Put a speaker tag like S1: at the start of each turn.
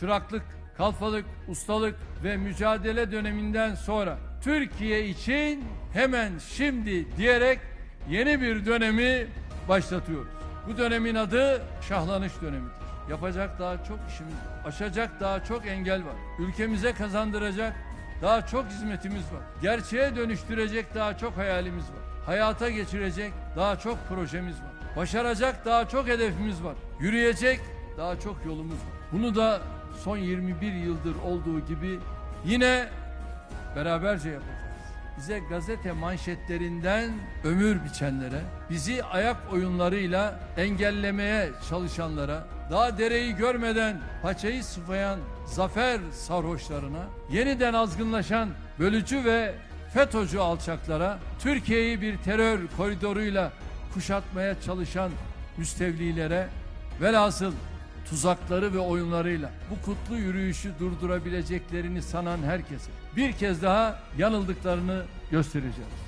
S1: çıraklık, kalfalık, ustalık ve mücadele döneminden sonra Türkiye için hemen şimdi diyerek yeni bir dönemi başlatıyoruz. Bu dönemin adı şahlanış dönemidir. Yapacak daha çok işimiz var. Aşacak daha çok engel var. Ülkemize kazandıracak daha çok hizmetimiz var. Gerçeğe dönüştürecek daha çok hayalimiz var. Hayata geçirecek daha çok projemiz var. Başaracak daha çok hedefimiz var. Yürüyecek daha çok yolumuz var. Bunu da son 21 yıldır olduğu gibi yine beraberce yapacağız. Bize gazete manşetlerinden ömür biçenlere, bizi ayak oyunlarıyla engellemeye çalışanlara, daha dereyi görmeden paçayı sıfayan zafer sarhoşlarına, yeniden azgınlaşan bölücü ve FETÖ'cü alçaklara, Türkiye'yi bir terör koridoruyla kuşatmaya çalışan müstevlilere, velhasıl tuzakları ve oyunlarıyla bu kutlu yürüyüşü durdurabileceklerini sanan herkese bir kez daha yanıldıklarını göstereceğiz.